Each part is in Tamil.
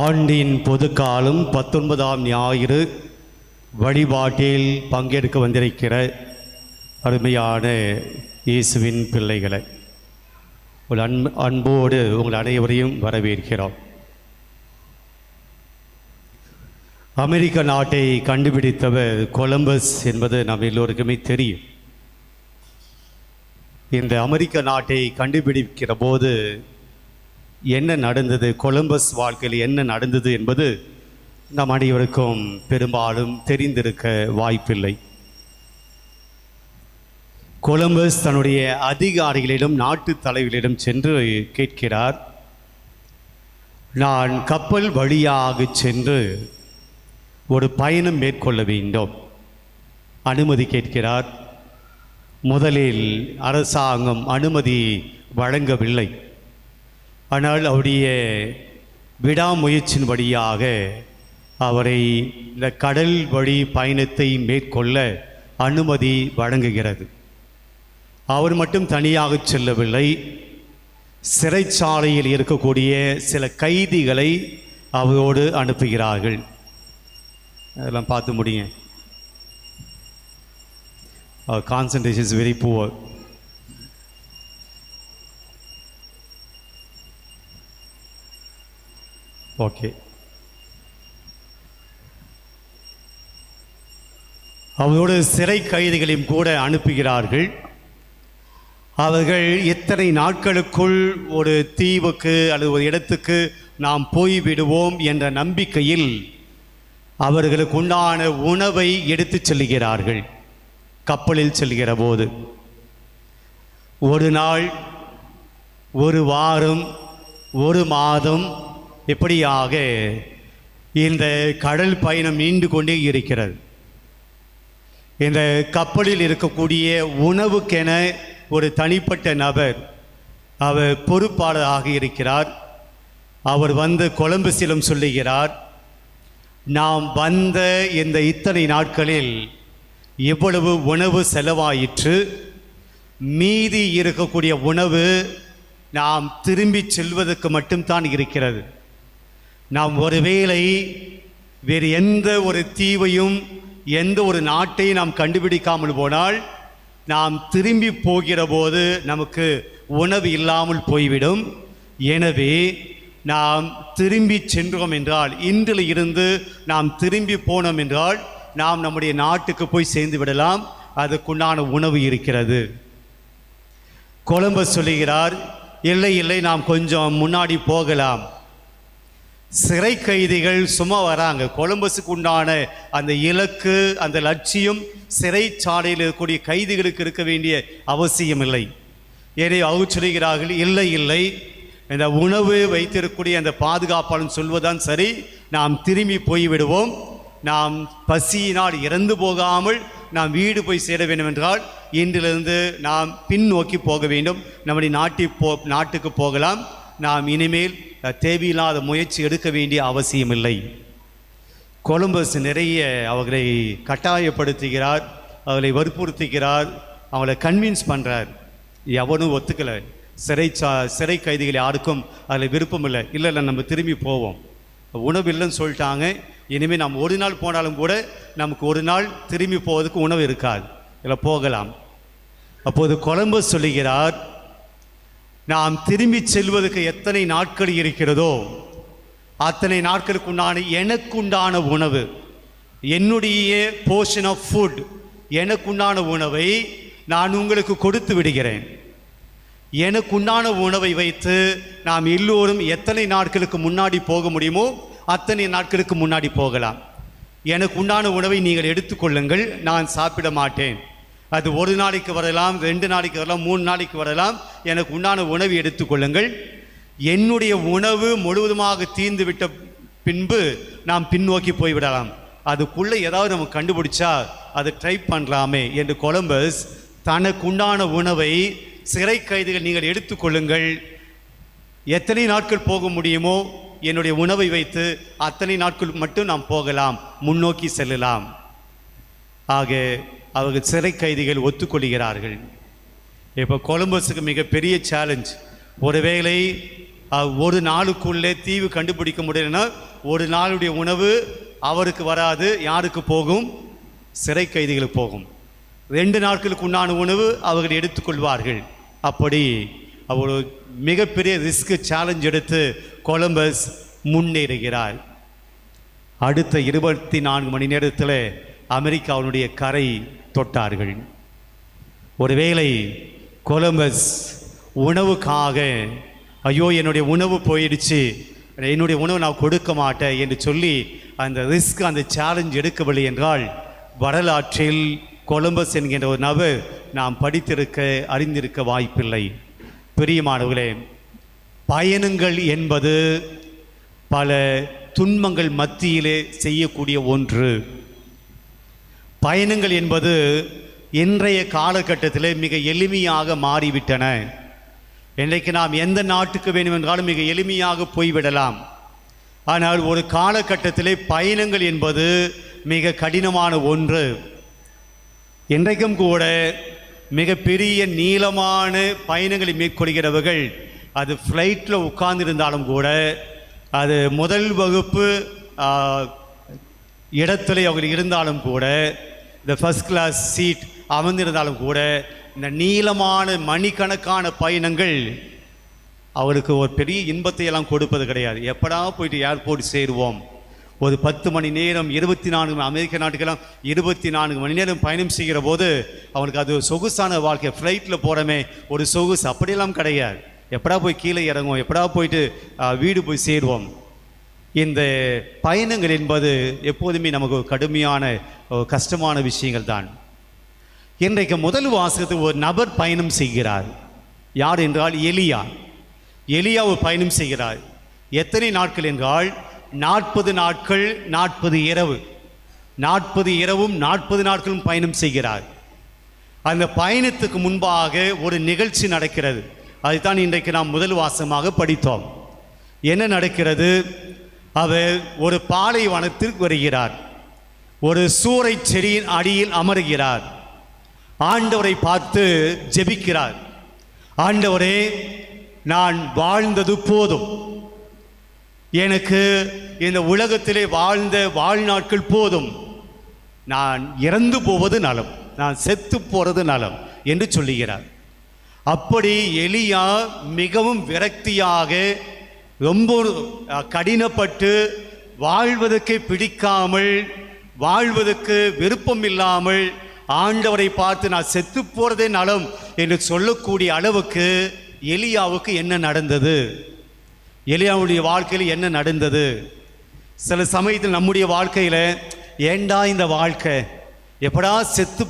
ஆண்டின் பொதுக்காலம் பத்தொன்பதாம் ஞாயிறு வழிபாட்டில் பங்கெடுக்க வந்திருக்கிற அருமையான இயேசுவின் பிள்ளைகளை ஒரு அன்பு அன்போடு உங்கள் அனைவரையும் வரவேற்கிறோம். அமெரிக்க நாட்டை கண்டுபிடித்தவர் கொலம்பஸ் என்பது நம்ம எல்லோருக்குமே தெரியும். இந்த அமெரிக்க நாட்டை கண்டுபிடிக்கிற போது என்ன நடந்தது? கொலம்பஸ் வாழ்க்கையில் என்ன நடந்தது என்பது நம் அனைவருக்கும் பெரும்பாலும் தெரிந்திருக்க வாய்ப்பில்லை. கொலம்பஸ் தன்னுடைய அதிகாரிகளிடம் நாட்டு தலைவர்களிடம் சென்று கேட்கிறார். நான் கப்பல் வழியாக சென்று ஒரு பயணம் மேற்கொள்ள வேண்டும். அனுமதி கேட்கிறார். முதலில் அரசாங்கம் அனுமதி வழங்கவில்லை. ஆனால் அவருடைய விடாமுயற்சியின் வழியாக அவரை இந்த கடல் வழி பயணத்தை மேற்கொள்ள அனுமதி வழங்குகிறது. அவர் மட்டும் தனியாக செல்லவில்லை. சிறைச்சாலையில் இருக்கக்கூடிய சில கைதிகளை அவரோடு அனுப்புகிறார்கள். அதெல்லாம் பார்த்து முடியுங்க. அவர் concentration is very poor okay அவரோடு சிறை கைதிகளையும் கூட அனுப்புகிறார்கள். அவர்கள் எத்தனை நாட்களுக்குள் ஒரு தீவுக்கு அல்லது ஒரு இடத்துக்கு நாம் போய்விடுவோம் என்ற நம்பிக்கையில் அவர்களுக்கு உண்டான உணவை எடுத்துச் செல்கிறார்கள். கப்பலில் செல்கிற போது. ஒரு நாள் ஒரு வாரம் ஒரு மாதம் இப்படியாக இந்த கடல் பயணம் நீண்டு கொண்டே இருக்கிறது? இந்த கப்பலில் இருக்கக்கூடிய உணவுக்கென ஒரு தனிப்பட்ட நபர் அவர் பொறுப்பாளராக இருக்கிறார். அவர் வந்து கொழம்பு சிலம் சொல்லுகிறார் நாம் வந்த இந்த இத்தனை நாட்களில் எவ்வளவு உணவு செலவாயிற்று. மீதி இருக்கக்கூடிய உணவு நாம் திரும்பி செல்வதற்கு மட்டும்தான் இருக்கிறது. நாம் ஒருவேளை வேறு எந்த ஒரு தீவையும் எந்த ஒரு நாட்டையும் நாம் கண்டுபிடிக்காமல் போனால் நாம் திரும்பி போகிற போது நமக்கு உணவு இல்லாமல் போய்விடும். எனவே நாம் திரும்பி சென்றோம் என்றால் இன்றில் இருந்து நாம் திரும்பி போனோம் என்றால் நாம் நம்முடைய நாட்டுக்கு போய் சேர்ந்து விடலாம். அதுக்குண்டான உணவு இருக்கிறது. கொலம்பஸ் சொல்லுகிறார் இல்லை இல்லை நாம் கொஞ்சம் முன்னாடி போகலாம். சிறை கைதிகள் சும்மா வராங்க. கொலம்பஸுக்கு உண்டான அந்த இலக்கு அந்த லட்சியம் சிறைச்சாலையில் இருக்கக்கூடிய கைதிகளுக்கு இருக்க வேண்டிய அவசியம் இல்லை ஏனே அவங்க சொல்கிறார்கள் இல்லை இல்லை. இந்த உணவு வைத்திருக்கக்கூடிய அந்த பாதுகாப்பாளன் சொல்வதுதான் சரி. நாம் திரும்பி போய்விடுவோம். நாம் பசியினால் இறந்து போகாமல் நாம் வீடு போய் சேர வேண்டும் என்றால் இன்றிலிருந்து நாம் பின்னோக்கி போக வேண்டும். நம்முடைய நாட்டி போ நாட்டுக்கு போகலாம். நாம் இனிமேல் தேவையில்லாத முயற்சி எடுக்க வேண்டிய அவசியமில்லை. கொலம்பஸ் நிறைய அவர்களை கட்டாயப்படுத்துகிறார் அவர்களை வற்புறுத்துகிறார் அவளை கன்வின்ஸ் பண்ணுறார் எவனும் ஒத்துக்கலை. சிறை சா சிறை கைதிகள் யாருக்கும் அதில் விருப்பம் இல்லை. இல்லை இல்லை நம்ம திரும்பி போவோம். உணவு இல்லைன்னு சொல்லிட்டாங்க. இனிமேல் நாம் ஒரு நாள் போனாலும் கூட நமக்கு ஒரு நாள் திரும்பி போவதுக்கு உணவு இருக்காது. இதில் போகலாம். அப்போது கொலம்பஸ் சொல்லுகிறார் நாம் திரும்பி செல்வதற்கு எத்தனை நாட்கள் இருக்கிறதோ அத்தனை நாட்களுக்கு உண்டான எனக்குண்டான உணவு என்னுடைய போர்ஷன் ஆஃப் ஃபுட் எனக்குண்டான உணவை நான் உங்களுக்கு கொடுத்து விடுகிறேன். எனக்குண்டான உணவை வைத்து நாம் எல்லோரும் எத்தனை நாட்களுக்கு முன்னாடி போக முடியுமோ அத்தனை நாட்களுக்கு முன்னாடி போகலாம். எனக்கு உண்டான உணவை நீங்கள் எடுத்துக்கொள்ளுங்கள் நான் சாப்பிட மாட்டேன். அது ஒரு நாளைக்கு வரலாம் ரெண்டு நாளைக்கு வரலாம் மூணு நாளைக்கு வரலாம் எனக்கு உண்டான உணவை எடுத்துக்கொள்ளுங்கள் என்னுடைய உணவு முழுவதுமாக தீர்ந்து விட்ட பின்பு நாம் பின்னோக்கி போய்விடலாம். அதுக்குள்ளே ஏதாவது நம்ம கண்டுபிடிச்சா அதை ட்ரை பண்ணலாமே என்று கொலம்பஸ் தனக்கு உண்டான உணவை சிறை கைதிகள் நீங்கள் எடுத்துக்கொள்ளுங்கள் எத்தனை நாட்கள் போக முடியுமோ என்னுடைய உணவை வைத்து அத்தனை நாட்கள் மட்டும் நாம் போகலாம் முன்னோக்கி செல்லலாம். ஆக அவர்கள் சிறை கைதிகள் ஒத்துக்கொள்கிறார்கள். இப்போ கொலம்பஸுக்கு மிகப்பெரிய சேலஞ்ச் ஒருவேளை ஒரு நாளுக்குள்ளே தீவு கண்டுபிடிக்க முடியலன்னா ஒரு நாளுடைய உணவு அவருக்கு வராது யாருக்கு போகும்? சிறை கைதிகளுக்கு போகும். ரெண்டு நாட்களுக்கு உண்டான உணவு அவர்கள் எடுத்துக்கொள்வார்கள். அப்படி அவர் மிகப்பெரிய ரிஸ்க் சேலஞ்ச் எடுத்து கொலம்பஸ் முன்னேறுகிறார். அடுத்த இருபத்தி நான்கு மணி நேரத்தில் அமெரிக்காவினுடைய கரை தொட்டார்கள். ஒருவேளை கொலம்பஸ் உணவுக்காக ஐயோ என்னுடைய உணவு போயிடுச்சு. என்னுடைய உணவு நான் கொடுக்க மாட்டேன் என்று சொல்லி அந்த ரிஸ்க் அந்த சேலஞ்ச் எடுக்கவில்லை என்றால் வரலாற்றில் கொலம்பஸ் என்கின்ற ஒரு நபர் நாம் படித்திருக்க அறிந்திருக்க வாய்ப்பில்லை. பிரியமானவர்களே பயணங்கள் என்பது பல துன்பங்கள் மத்தியிலே செய்யக்கூடிய ஒன்று. பயணங்கள் என்பது இன்றைய காலகட்டத்தில் மிக எளிமையாக மாறிவிட்டன. இன்றைக்கு நாம் எந்த நாட்டுக்கு வேண்டுமென்றாலும் மிக எளிமையாக போய்விடலாம். ஆனால் ஒரு காலகட்டத்திலே பயணங்கள் என்பது மிக கடினமான ஒன்று. இன்றைக்கும் கூட மிகப்பெரிய நீளமான பயணங்களை மேற்கொள்கிறவர்கள் அது ஃப்ளைட்டில் உட்கார்ந்திருந்தாலும் கூட அது முதல் வகுப்பு இடத்துல அவங்க இருந்தாலும் கூட இந்த ஃபஸ்ட் கிளாஸ் சீட் அமர்ந்திருந்தாலும் கூட இந்த நீளமான மணிக்கணக்கான பயணங்கள் அவருக்கு ஒரு பெரிய இன்பத்தை எல்லாம் கொடுப்பது கிடையாது. எப்படா போயிட்டு ஏர்போர்ட் சேருவோம்? ஒரு பத்து மணி நேரம் இருபத்தி நான்கு அமெரிக்க நாட்டுக்கெல்லாம் இருபத்தி நான்கு மணி நேரம் பயணம் செய்கிற போது அவனுக்கு அது ஒரு சொகுசான வாழ்க்கை. ஃப்ளைட்டில் போகிறமே ஒரு சொகுசு. அப்படியெல்லாம் கிடையாது. எப்படா போய் கீழே இறங்குவோம்? எப்படா போயிட்டு வீடு போய் சேருவோம்? இந்த பயணங்கள் என்பது எப்போதுமே நமக்கு கடுமையான கஷ்டமான விஷயங்கள் தான் இன்றைக்கு முதல் வாசகத்துக்கு ஒரு நபர் பயணம் செய்கிறார். யார் என்றால் எலியா. எலியா ஒரு பயணம் செய்கிறார். எத்தனை நாட்கள் என்றால் நாற்பது நாட்கள் நாற்பது இரவு. நாற்பது இரவும் நாற்பது நாட்களும் பயணம் செய்கிறார். அந்த பயணத்துக்கு முன்பாக ஒரு நிகழ்ச்சி நடக்கிறது. அதுதான் இன்றைக்கு நாம் முதல் வாசமாக படித்தோம். என்ன நடக்கிறது? அவர் ஒரு பாலைவனத்திற்கு வருகிறார். ஒரு சூறை செடியின் அடியில் அமருகிறார். ஆண்டவரை பார்த்து ஜெபிக்கிறார். ஆண்டவரே நான் வாழ்ந்தது போதும். எனக்கு இந்த உலகத்திலே வாழ்ந்த வாழ்நாட்கள் போதும். நான் இறந்து போவது நலம். நான் செத்து போகிறது நலம் என்று சொல்லுகிறார். அப்படி எலியா மிகவும் விரக்தியாக ரொம்ப கடினப்பட்டு வாழ்வதற்கு பிடிக்காமல் வாழ்வதற்கு விருப்பம் இல்லாமல் ஆண்டவரை பார்த்து நான் செத்து போகிறதே நலம் என்று சொல்லக்கூடிய அளவுக்கு எலியாவுக்கு என்ன நடந்தது? எலியாவுடைய வாழ்க்கையில் என்ன நடந்தது? சில சமயத்தில் நம்முடைய வாழ்க்கையில் ஏண்டா இந்த வாழ்க்கை? எப்படா செத்து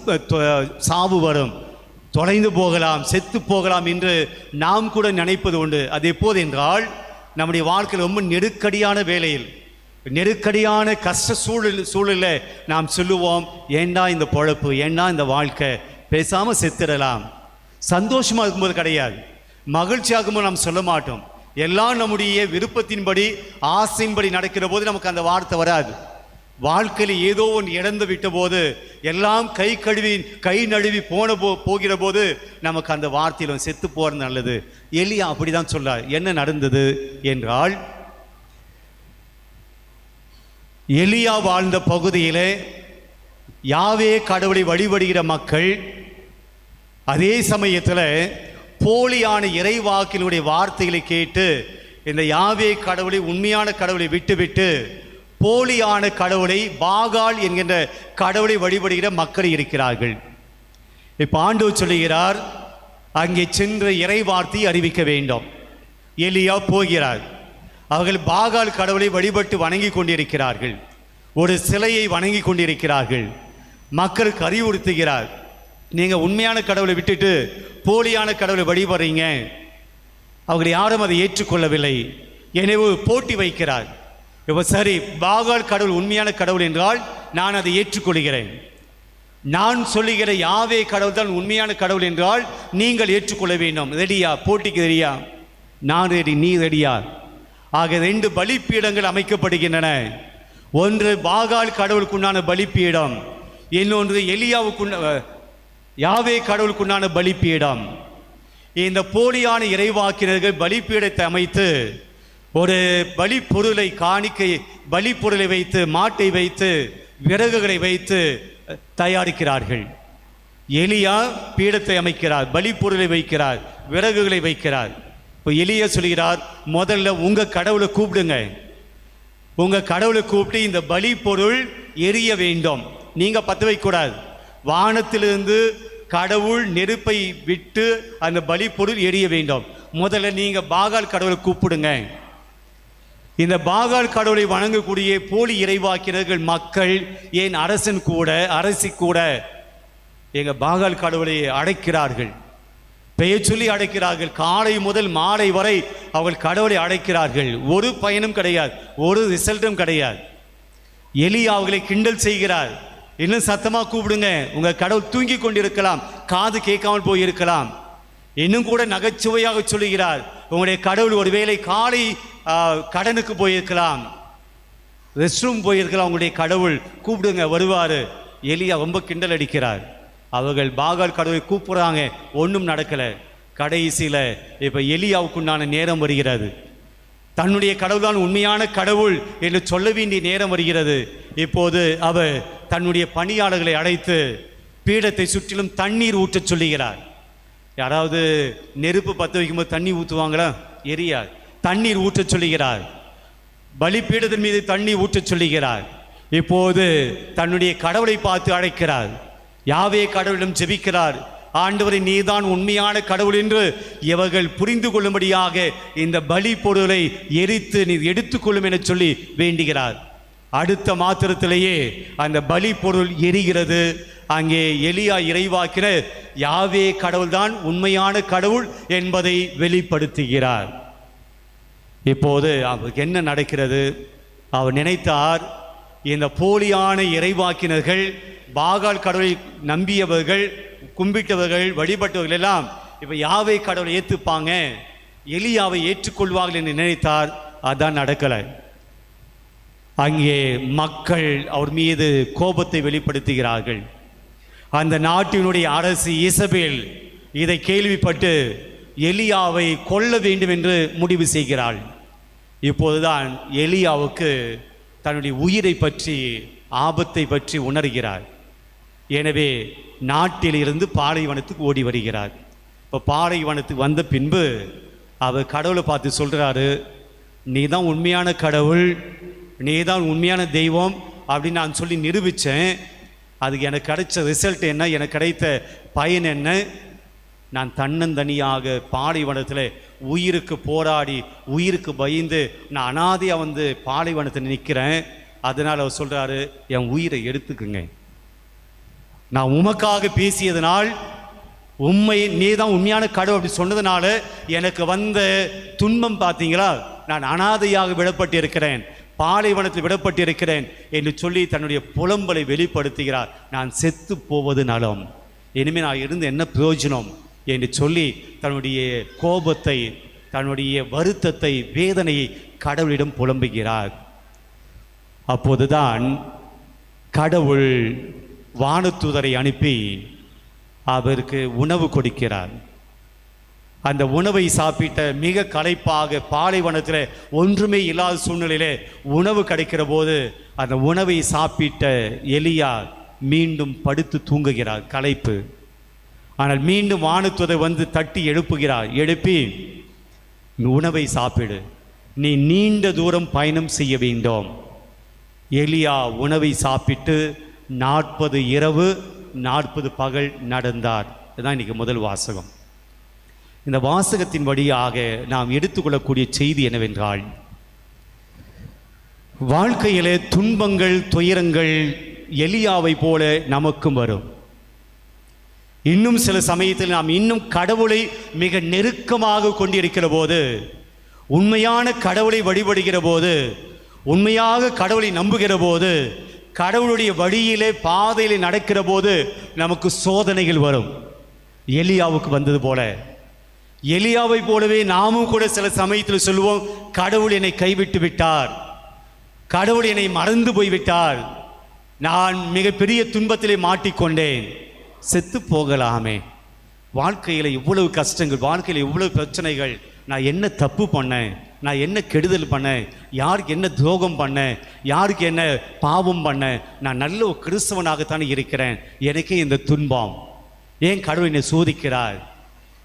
சாவு வரும்? தொலைந்து போகலாம் செத்து போகலாம் என்று நாம் கூட நினைப்பது உண்டு. அது எப்போது என்றால் நம்முடைய வாழ்க்கையில் ரொம்ப நெருக்கடியான வேலையில் நெருக்கடியான கஷ்ட சூழல் சூழலில் நாம் சொல்லுவோம் ஏண்டா இந்த பொழப்பு? ஏண்டா இந்த வாழ்க்கை? பேசாமல் செத்துடலாம். சந்தோஷமாக இருக்கும்போது கிடையாது. மகிழ்ச்சியாகும்போது நாம் சொல்ல மாட்டோம். எல்லாம் நம்முடைய விருப்பத்தின்படி ஆசையின்படி நடக்கிற போது நமக்கு அந்த வார்த்தை வராது. வாழ்க்கையில் ஏதோ ஒன்று இழந்து விட்ட போது எல்லாம் கை கழுவி கை நழுவி போன போ போகிற போது நமக்கு அந்த வார்த்தையில் செத்து போகிறது நல்லது. எலியா அப்படிதான் சொல்லார் என்ன நடந்தது? என்றால் எலியா வாழ்ந்த பகுதியிலே யாவே கடவுளை வழிபடுகிற மக்கள் அதே சமயத்தில் போலியான இறைவாக்கினுடைய வார்த்தைகளை கேட்டு இந்த யாவே கடவுளை உண்மையான கடவுளை விட்டுவிட்டு போலியான கடவுளை பாகால் என்கின்ற கடவுளை வழிபடுகிற மக்கள் இருக்கிறார்கள். இப்போ ஆண்டு சொல்லுகிறார் அங்கே சென்று இறை வார்த்தையை அறிவிக்க வேண்டும். எலியா போகிறார். அவர்கள் பாகால் கடவுளை வழிபட்டு வணங்கி கொண்டிருக்கிறார்கள். ஒரு சிலையை வணங்கி கொண்டிருக்கிறார்கள். மக்களுக்கு அறிவுறுத்துகிறார் நீங்கள் உண்மையான கடவுளை விட்டுட்டு போலியான கடவுளை வழிபடுறீங்க. அவங்க யாரும் அதை ஏற்றுக்கொள்ளவில்லை. எனவே போட்டி வைக்கிறார். இப்போ சரி பாகால் கடவுள் உண்மையான கடவுள் என்றால் நான் அதை ஏற்றுக்கொள்கிறேன். நான் சொல்லுகிற யாவே கடவுள் தான் உண்மையான கடவுள் என்றால் நீங்கள் ஏற்றுக்கொள்ள வேண்டும். ரெடியா போட்டிக்கு ரெடியா நான் ரெடி நீ ரெடியா ஆக ரெண்டு பலிப்பீடங்கள் அமைக்கப்படுகின்றன. ஒன்று பாகால் கடவுளுக்குண்டான பலிப்பீடம். இன்னொன்று எலியாவுக்குண்ட யாவே கடவுளுக்குண்டான பலிப்பீடம். இந்த போலியான இறைவாக்கினர்கள் பலிப்பீடத்தை அமைத்து ஒரு பலி பொருளை காணிக்கை பலி பொருளை வைத்து மாட்டை வைத்து விறகுகளை வைத்து தயாரிக்கிறார்கள். எலியா பீடத்தை அமைக்கிறார் பலி பொருளை வைக்கிறார் விறகுகளை வைக்கிறார். இப்போ எளிய சொல்கிறார் முதல்ல உங்கள் கடவுளை கூப்பிடுங்க. உங்கள் கடவுளை கூப்பிட்டு இந்த பலி பொருள் எரிய வேண்டும். நீங்கள் பற்ற வைக்கக்கூடாது. வானத்திலிருந்து கடவுள் நெருப்பை விட்டு அந்த பலி பொருள் எரிய வேண்டும். முதல்ல நீங்கள் பாகால் கடவுளை கூப்பிடுங்க. இந்த பாகால் கடவுளை வணங்கக்கூடிய போலி இறைவாக்கினர்கள் மக்கள் ஏன் அரசன் கூட அரசி கூட எங்கள் பாகால் கடவுளை அடைக்கிறார்கள். பெயர் சொல்லி அடைக்கிறார்கள். காலை முதல் மாலை வரை அவர்கள் கடவுளை அடைக்கிறார்கள். ஒரு பயனும் கிடையாது. ஒரு ரிசல்ட்டும் கிடையாது. எலி அவர்களை கிண்டல் செய்கிறார். இன்னும் சத்தமாக கூப்பிடுங்க. உங்கள் கடவுள் தூங்கி கொண்டிருக்கலாம். காது கேட்காமல் போயிருக்கலாம். இன்னும் கூட நகைச்சுவையாக சொல்லுகிறார். உங்களுடைய கடவுள் ஒருவேளை காலை கடனுக்கு போயிருக்கலாம். ரெஸ்ட் ரூம் போயிருக்கலாம். உங்களுடைய கடவுள் கூப்பிடுங்க வருவார். எலியா ரொம்ப கிண்டல் அடிக்கிறார். அவர்கள் பாகால் கடவுளை கூப்பிட்றாங்க. ஒன்றும் நடக்கலை. கடைசியில் இப்போ எலியாவுக்குண்டான நேரம் வருகிறது. தன்னுடைய கடவுள்தான் உண்மையான கடவுள் என்று சொல்ல வேண்டிய நேரம் வருகிறது. இப்போது அவர் தன்னுடைய பணியாளர்களை அழைத்து பீடத்தை சுற்றிலும் தண்ணீர் ஊற்றச் சொல்லுகிறார். யாராவது நெருப்பு பற்ற வைக்கும்போது தண்ணி ஊற்றுவாங்களா எரியார் தண்ணீர் ஊற்றச் சொல்லுகிறார். பலிப்பீடத்தின் மீது தண்ணி ஊற்றச் சொல்லுகிறார். இப்போது தன்னுடைய கடவுளை பார்த்து அழைக்கிறார். யாவே கடவுளிடம் ஜெபிக்கிறார். ஆண்டவரை நீதான் உண்மையான கடவுள் என்று இவர்கள் புரிந்து கொள்ளும்படியாக இந்த பலி பொருளை எரித்து நீ எடுத்துக்கொள்ளும் என சொல்லி வேண்டுகிறார். அடுத்த மாத்திரத்திலேயே அந்த பலி பொருள் எரிகிறது. அங்கே எலியா இறைவாக்கினர் யாவே கடவுள்தான் உண்மையான கடவுள் என்பதை வெளிப்படுத்துகிறார். இப்போது அவருக்கு என்ன நடக்கிறது? அவர் நினைத்தார் இந்த போலியான இறைவாக்கினர்கள் பாகால் கடவுளை நம்பியவர்கள் கும்பிட்டவர்கள் வழிபட்டவர்கள் எல்லாம் இப்போ யாவை கடவுளை ஏற்றுப்பாங்க எலியாவை ஏற்றுக்கொள்வார்கள் என்று நினைத்தார். அதான் நடக்கலை. அங்கே மக்கள் அவர் மீது கோபத்தை வெளிப்படுத்துகிறார்கள். அந்த நாட்டினுடைய அரசு இசபேல் இதை கேள்விப்பட்டு எலியாவை கொல்ல வேண்டும் என்று முடிவு செய்கிறாள். இப்போதுதான் எலியாவுக்கு தன்னுடைய உயிரை பற்றி ஆபத்தை பற்றி உணர்கிறார். எனவே நாட்டிலிருந்து பாலைவனத்துக்கு ஓடி வருகிறார். இப்போ பாலைவனத்துக்கு வந்த பின்பு அவர் கடவுளை பார்த்து சொல்கிறாரு நீ தான் உண்மையான கடவுள் நீ தான் உண்மையான தெய்வம் அப்படின்னு நான் சொல்லி நிரூபித்தேன் அதுக்கு எனக்கு கிடைச்ச ரிசல்ட் என்ன எனக்கு கிடைத்த பயன் என்ன? நான் தன்னந்தனியாக பாலைவனத்தில் உயிருக்கு போராடி உயிருக்கு பயந்து நான் அனாதையாக வந்து பாலைவனத்தில் நிற்கிறேன் அதனால் அவர் சொல்கிறாரு என் உயிரை எடுத்துக்குங்க. நான் உமக்காக பேசியதனால் உண்மை நீ தான் உண்மையான கடவுள் அப்படி சொன்னதுனால எனக்கு வந்த துன்பம் பார்த்தீங்களா? நான் அனாதையாக விடப்பட்டு இருக்கிறேன் பாலைவனத்தில் விடப்பட்டு இருக்கிறேன் என்று சொல்லி தன்னுடைய புலம்பலை வெளிப்படுத்துகிறார். நான் செத்து போவது நலம். இனிமேல் நான் இருந்து என்ன பிரயோஜனம்? என்று சொல்லி தன்னுடைய கோபத்தை தன்னுடைய வருத்தத்தை வேதனையை கடவுளிடம் புலம்புகிறார். அப்போதுதான் கடவுள் வானத்துதரை அனுப்பி அவருக்கு உணவு கொடுக்கிறார். அந்த உணவை சாப்பிட்ட மிக களைப்பாக பாலைவனத்தில் ஒன்றுமே இல்லாத சூழ்நிலையிலே உணவு கிடைக்கிற போது அந்த உணவை சாப்பிட்ட எலியா மீண்டும் படுத்து தூங்குகிறார் களைப்பு. ஆனால் மீண்டும் வானத்துதை வந்து தட்டி எழுப்புகிறார் எழுப்பி உணவை சாப்பிடு. நீ நீண்ட தூரம் பயணம் செய்ய வேண்டும். எலியா உணவை சாப்பிட்டு நாற்பது இரவு நாற்பது பகல் நடந்தார். இதுதான் இன்னைக்கு முதல் வாசகம். இந்த வாசகத்தின் வழியாக நாம் எடுத்துக்கொள்ளக்கூடிய செய்தி என்னவென்றால் வாழ்க்கையிலே துன்பங்கள் துயரங்கள் எலியாவை போல நமக்கும் வரும். இன்னும் சில சமயத்தில் நாம் இன்னும் கடவுளை மிக நெருக்கமாக கொண்டிருக்கிற போது உண்மையான கடவுளை வழிபடுகிற போது உண்மையாக கடவுளை நம்புகிற போது கடவுளுடைய வழியிலே பாதையிலே நடக்கிற போது நமக்கு சோதனைகள் வரும். எலியாவுக்கு வந்தது போல. எலியாவை போலவே நாமும் கூட சில சமயத்தில் சொல்லுவோம் கடவுள் என்னை கைவிட்டு விட்டார். கடவுள் என்னை மறந்து போய்விட்டார். நான் மிகப்பெரிய துன்பத்திலே மாட்டிக்கொண்டேன். செத்து போகலாமே. வாழ்க்கையில் இவ்வளவு கஷ்டங்கள் வாழ்க்கையில் இவ்வளவு பிரச்சனைகள் நான் என்ன தப்பு பண்ணேன்? நான் என்ன கெடுதல் பண்ணேன்? யாருக்கு என்ன துரோகம் பண்ணேன்? யாருக்கு என்ன பாவம் பண்ணேன்? நான் நல்ல ஒரு கிறிஸ்தவனாகத்தானே இருக்கிறேன். எனக்கே இந்த துன்பம். ஏன் கடவுள் என்னை சோதிக்கிறார்?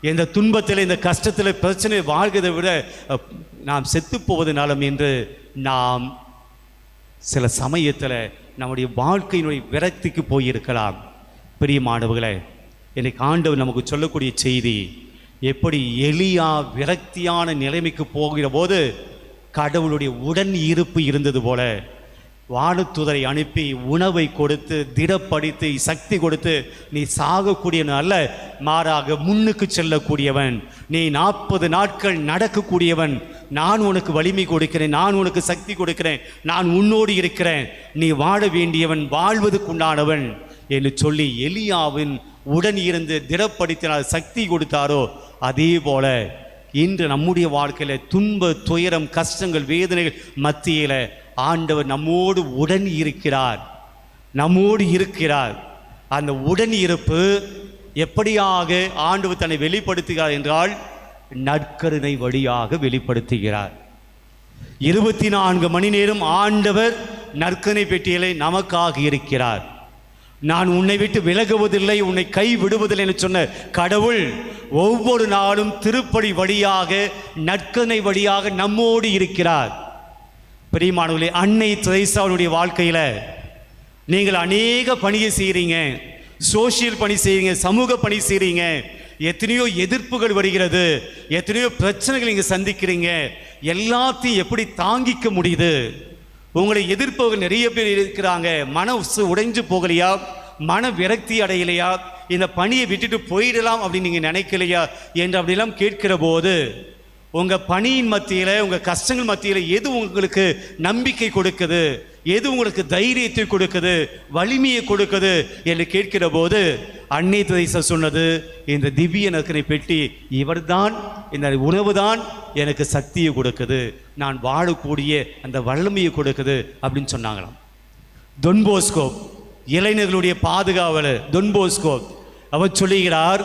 இந்த துன்பத்தில் இந்த கஷ்டத்தில் பிரச்சனை வாழ்கிறதை விட நாம் செத்து போவதனாலும் என்று நாம் சில சமயத்தில் நம்முடைய வாழ்க்கையினுடைய விரக்திக்கு போயிருக்கலாம். பிரியமானவர்களே இன்னைக்கு ஆண்டவர் நமக்கு சொல்லக்கூடிய செய்தி எப்படி எளியா விரக்தியான நிலைமைக்கு போகிற போது கடவுளுடைய உடன் இருப்பு இருந்தது போல வானத்துதரை அனுப்பி உணவை கொடுத்து திடப்படுத்தி சக்தி கொடுத்து நீ சாகக்கூடியவன் அல்ல மாறாக முன்னுக்கு செல்லக்கூடியவன். நீ நாற்பது நாட்கள் நடக்கக்கூடியவன். நான் உனக்கு வலிமை கொடுக்கிறேன் நான் உனக்கு சக்தி கொடுக்கிறேன் நான் உன்னோடு இருக்கிறேன். நீ வாழ வேண்டியவன் வாழ்வதற்குண்டானவன் என்று சொல்லி எலியாவின் உடன் இருந்து திடப்படுத்தினால் சக்தி கொடுத்தாரோ அதே போல இன்று நம்முடைய வாழ்க்கையில் துன்ப துயரம் கஷ்டங்கள் வேதனைகள் மத்தியில் ஆண்டவர் நம்மோடு உடன் இருக்கிறார் நம்மோடு இருக்கிறார். அந்த உடன் இருப்பு எப்படியாக ஆண்டவர் தன்னை வெளிப்படுத்துகிறார் என்றால் நற்கருணை வழியாக வெளிப்படுத்துகிறார். இருபத்தி நான்கு மணி நேரம் ஆண்டவர் நற்கனை பெட்டியலை நமக்காக இருக்கிறார். நான் உன்னை விட்டு விலகுவதில்லை உன்னை கை விடுவதில்லை என்று சொன்ன கடவுள் ஒவ்வொரு நாளும் திருப்படி வழியாக நற்கனை வழியாக நம்மோடு இருக்கிறார். பிரியமானவர்களே அன்னை திரைசாவுடைய வாழ்க்கையில் நீங்கள் அநேக பணியை செய்கிறீங்க சோஷியல் பணி செய்கிறீங்க சமூக பணி செய்கிறீங்க எத்தனையோ எதிர்ப்புகள் வருகிறது. எத்தனையோ பிரச்சனைகள் நீங்கள் சந்திக்கிறீங்க. எல்லாத்தையும் எப்படி தாங்கிக்க முடியுது? உங்களை எதிர்ப்பவர்கள் நிறைய பேர் இருக்கிறாங்க. மனசு உடைஞ்சு போகலையா? மன விரக்தி அடையலையா? இந்த பணியை விட்டுட்டு போயிடலாம் அப்படின்னு நீங்க நினைக்கலையா? என்று அப்படிலாம் கேட்கிற போது உங்க பணியின் மத்தியில உங்க கஷ்டங்கள் மத்தியில எது உங்களுக்கு நம்பிக்கை கொடுக்குது? எது உங்களுக்கு தைரியத்தை கொடுக்குது? வலிமையை கொடுக்குது? என்று கேட்கிற போது அன்னை தேச சொன்னது இந்த திவ்ய நக்கனை பெட்டி இவர்தான் இந்த உணவு தான் எனக்கு சக்தியை கொடுக்குது. நான் வாழக்கூடிய அந்த வல்லமையை கொடுக்குது அப்படின்னு சொன்னாங்களாம். தொன்போஸ்கோப் இளைஞர்களுடைய பாதுகாவலர் தொன்போஸ்கோப் அவர் சொல்லுகிறார்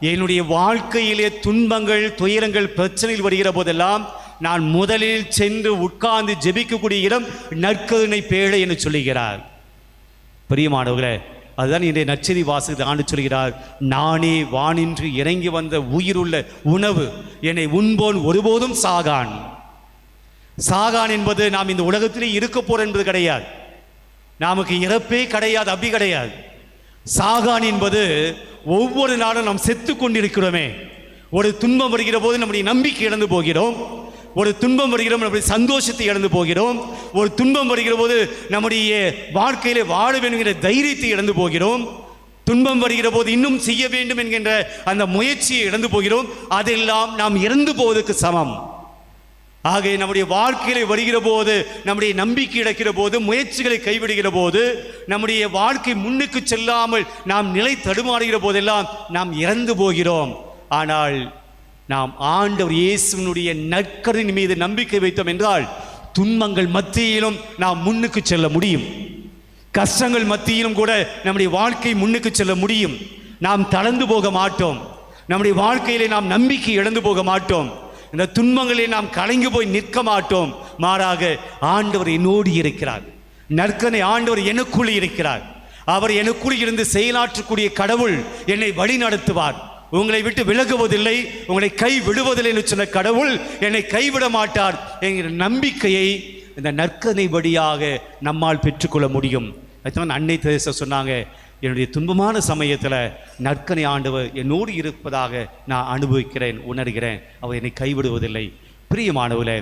என்னுடைய வாழ்க்கையிலே துன்பங்கள் துயரங்கள் பிரச்சனைகள் வருகிற போதெல்லாம் நான் முதலில் சென்று உட்கார்ந்து ஜெபிக்கக்கூடிய இடம் நற்கருணை பேழை என்று சொல்லுகிறார். பிரியமானவர்களே அதுதான் இன்றைய நச்சரி வாசகத்தை ஆண்டு சொல்கிறார் நானே வானின்று இறங்கி வந்த உயிருள்ள உணவு என்னை உண்போன் ஒருபோதும் சாகான். சாகான் என்பது நாம் இந்த உலகத்திலே இருக்க போறோம் என்பது கிடையாது. நமக்கு இறப்பே கிடையாது அப்படி கிடையாது. சாகான் என்பது ஒவ்வொரு நாளும் நாம் செத்து கொண்டிருக்கிறோமே. ஒரு துன்பம் வருகிற போது நம்முடைய நம்பிக்கை இழந்து போகிறோம். ஒரு துன்பம் வருகிறோம் நம்முடைய சந்தோஷத்தை இழந்து போகிறோம். ஒரு துன்பம் வருகிற போது நம்முடைய வாழ்க்கையிலே வாழ வேண்டும் என்கிற தைரியத்தை இழந்து போகிறோம். துன்பம் வருகிற போது இன்னும் செய்ய வேண்டும் என்கின்ற அந்த முயற்சியை இழந்து போகிறோம். அதெல்லாம் நாம் இறந்து போவதற்கு சமம். ஆகவே நம்முடைய வாழ்க்கையில வருகிற போது நம்முடைய நம்பிக்கை இழக்கிற போது முயற்சிகளை கைவிடுகிற போது நம்முடைய வாழ்க்கை முன்னுக்கு செல்லாமல் நாம் நிலை தடுமாறுகிற போதெல்லாம் நாம் இறந்து போகிறோம். ஆனால் நாம் ஆண்டவர் இயேசுவினுடைய நற்கரின் மீது நம்பிக்கை வைத்தோம் என்றால் துன்பங்கள் மத்தியிலும் நாம் முன்னுக்கு செல்ல முடியும். கஷ்டங்கள் மத்தியிலும் கூட நம்முடைய வாழ்க்கை முன்னுக்கு செல்ல முடியும். நாம் தளர்ந்து போக மாட்டோம். நம்முடைய வாழ்க்கையிலே நாம் நம்பிக்கை இழந்து போக மாட்டோம். இந்த துன்பங்களில் நாம் கலங்கி போய் நிற்க மாட்டோம். மாறாக ஆண்டவர் என்னோடு இருக்கிறார். நற்கனை ஆண்டவர் எனக்குள் இருக்கிறார். அவர் எனக்குள் இருந்து செயலாற்றக்கூடிய கடவுள் என்னை வழி நடத்துவார். உங்களை விட்டு விலகுவதில்லை உங்களை கை விடுவதில்லை என்று சொன்ன கடவுள் என்னை கைவிட மாட்டார் என்கிற நம்பிக்கையை இந்த நற்கனை வழியாக நம்மால் பெற்றுக்கொள்ள முடியும். அன்னை தேச சொன்னாங்க என்னுடைய துன்பமான சமயத்தில் நற்கனை ஆண்டவர் என்னோடு இருப்பதாக நான் அனுபவிக்கிறேன் உணர்கிறேன். அவர் என்னை கைவிடுவதில்லை. பிரியமானவில்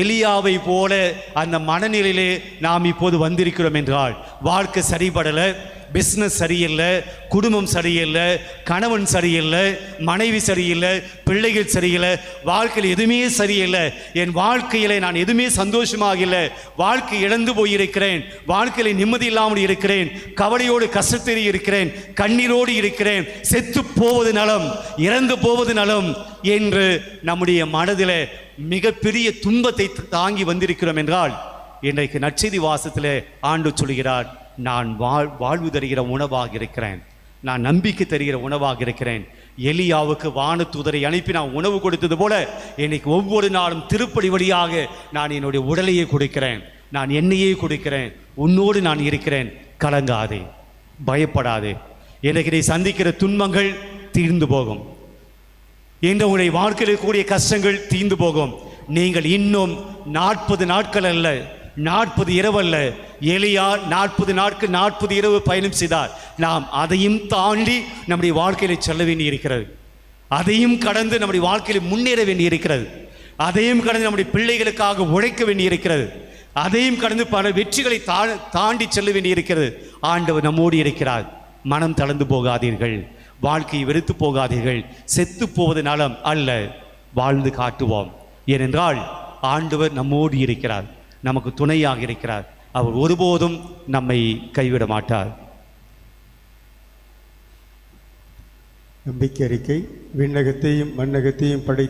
எலியாவை போல அந்த மனநிலையிலே நாம் இப்போது வந்திருக்கிறோம் என்றால் வாழ்க்கை சரிபடலை. பிஸ்னஸ் சரியில்லை குடும்பம் சரியில்லை கணவன் சரியில்லை மனைவி சரியில்லை பிள்ளைகள் சரியில்லை வாழ்க்கையில் எதுவுமே சரியில்லை. என் வாழ்க்கையில் நான் எதுவுமே சந்தோஷமாக இல்லை. வாழ்க்கை இழந்து போயிருக்கிறேன். வாழ்க்கையில் நிம்மதி இல்லாமல் இருக்கிறேன். கவலையோடு கஷ்டத்தில் இருக்கிறேன். கண்ணீரோடு இருக்கிறேன். செத்து போவது நலம் இறந்து போவது நலம் என்று நம்முடைய மனதில் மிகப்பெரிய துன்பத்தை தாங்கி வந்திருக்கிறோம் என்றால் இன்றைக்கு நற்செய்தி வாசத்திலே ஆண்டு சொல்கிறார். நான் வாழ் வாழ்வு தருகிற உணவாக இருக்கிறேன். நான் நம்பிக்கை தருகிற உணவாக இருக்கிறேன். எலியாவுக்கு வானத்துதரை அனுப்பி நான் உணவு கொடுத்தது போல இன்னைக்கு ஒவ்வொரு நாளும் திருப்படி வழியாக நான் என்னுடைய உடலையே கொடுக்கிறேன். நான் என்னையே கொடுக்கிறேன். உன்னோடு நான் இருக்கிறேன். கலங்காதே. பயப்படாதே. எனக்கு நீ சந்திக்கிற துன்பங்கள் தீர்ந்து போகும். என்ற உங்களுடைய வாழ்க்கையில் கூடிய கஷ்டங்கள் தீர்ந்து போகும். நீங்கள் இன்னும் நாற்பது நாட்கள் அல்ல நாற்பது இரவு அல்ல. எளியா நாற்பது நாட்கள் நாற்பது இரவு பயணம் செய்தார். நாம் அதையும் தாண்டி நம்முடைய வாழ்க்கையில் செல்ல வேண்டி இருக்கிறது அதையும் கடந்து நம்முடைய வாழ்க்கையில் முன்னேற வேண்டி இருக்கிறது அதையும் கடந்து நம்முடைய பிள்ளைகளுக்காக உழைக்க வேண்டி இருக்கிறது அதையும் கடந்து பல வெற்றிகளை தா தாண்டி செல்ல வேண்டி இருக்கிறது ஆண்டவர் நம்மோடு இருக்கிறார். மனம் தளர்ந்து போகாதீர்கள். வாழ்க்கையை வெறுத்து போகாதீர்கள். செத்து போவது நலம் அல்ல வாழ்ந்து காட்டுவோம். ஏனென்றால் ஆண்டவர் நம்மோடு இருக்கிறார். நமக்கு துணையாக இருக்கிறார். அவர் ஒருபோதும் நம்மை கைவிட மாட்டார். நம்பிக்கை அறிக்கை விண்ணகத்தையும் மண்ணகத்தையும் படை